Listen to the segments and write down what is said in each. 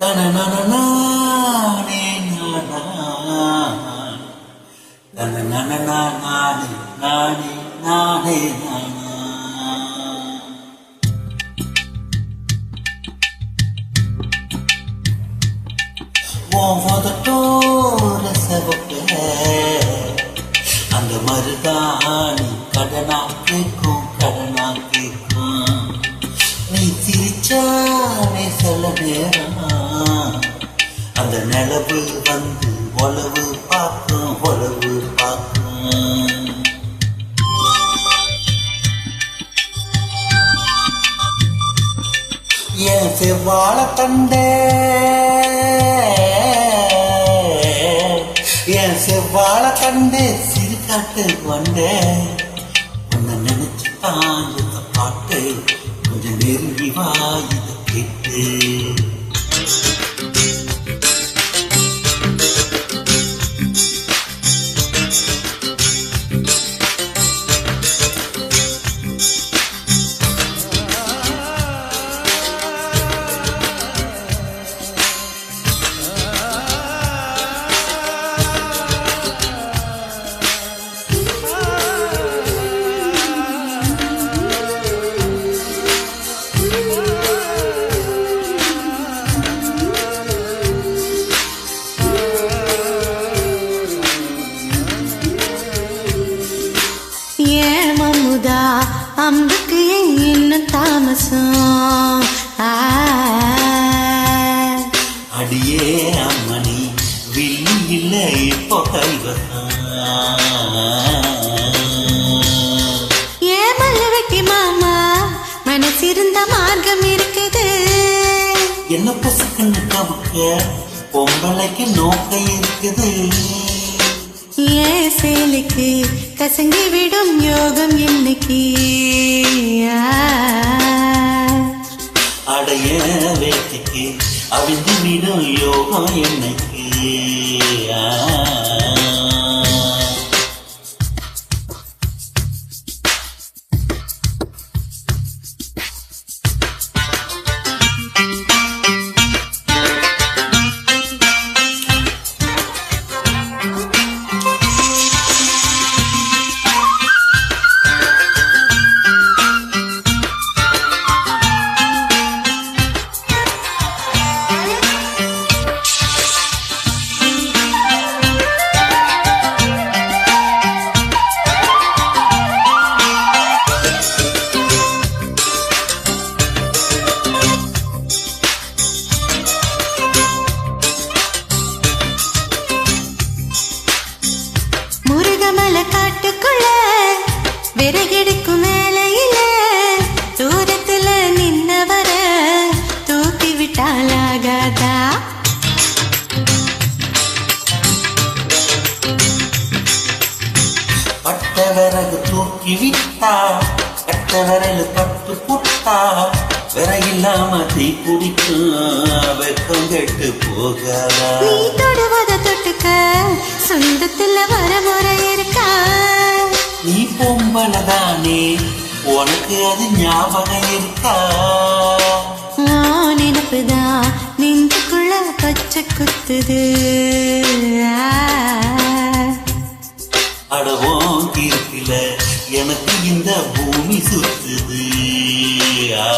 தனனனனானே நானா. தனனனனானே நானே நானே நானா. உன் உதட்டோர சிவப்புல அந்த மருதாணி கடனா கேட்கும் கடனா கேட்கும் நீ சிரிச்சானே சில நேரம் அந்த நிலவு வந்து உழவு பார்க்கும் உழவு பார்க்கும். என் செவ்வாழ தண்டே என் செவ்வாழ கண்டே சிறுகாட்டு வந்தே. உன்னை நினைச்சு தான் இந்த பாட்டு கொஞ்சம் நெருங்கி வா கேட்டு. அம்புக்கு என்ன தாமசம்? அடியே அம்மணி வில்லி இல்லை இப்போ கைவசம். ஏன் மல்லவெட்டி மாமா மனசிருந்த மார்க்கம் இருக்குது. என்ன பசுக்குன்னு கவுக்க? பொம்பளைக்கு நோக்க இருக்குது. ஏன் சேலைக்கு கசங்கி விடும் யோகம் இன்னைக்கு. அடைய வேட்டிக்கு அவிழ்ந்து விடும் யோகம் என்னைக்கு விறகெடுக்கும் வேலையில தூரத்துல நின்னவர தூக்கி விட்டாலாகாதா பட்ட விறகு தூக்கி விட்டா கட்ட விரல் பட்டு புட்டா விறகில்லாம தீ குடிக்கும் வெக்கம் கெட்டு போகாதா? நீ தொடுவத தொட்டுக்க சொந்தத்துல வரமுறை இருக்கா? நீ பொம்பளதானே உனக்கு அது ஞாபகம் இருக்கா நான் நினைப்புதான் நெஞ்சுக்குள்ள பச்சை குத்துது ஆ. அடவோம் தீர்ப்பில எனக்கு இந்த பூமி சுத்துது ஆ.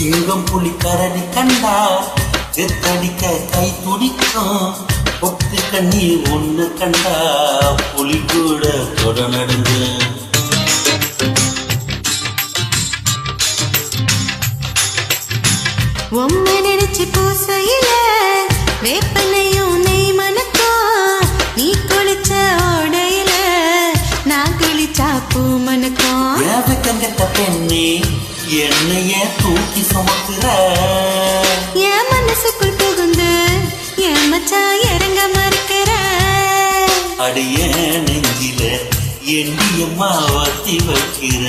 சிங்கம் புலி கரடி கண்டா செத்தடிக்க கை துடிக்கும். ஒத்து கண்ணி ஒண்ணு கண்டா புலி கூட தொட நடுங்க உம்மை நினைச்சு பூசையில வேப்பனையும் நெய் மணக்கும். நீ குளிச்ச ஓடையில நான் குளிச்சா பூ ஏவக்கங்கட்ட பெண்ணே என்னைய தூக்கி சுமக்குற. என் மனசுக்குள் புகுந்து என் மச்சான் இறங்க மறுக்கிற. அடிய நெஞ்சில எண்ணியம்மா வத்தி வைக்கிற.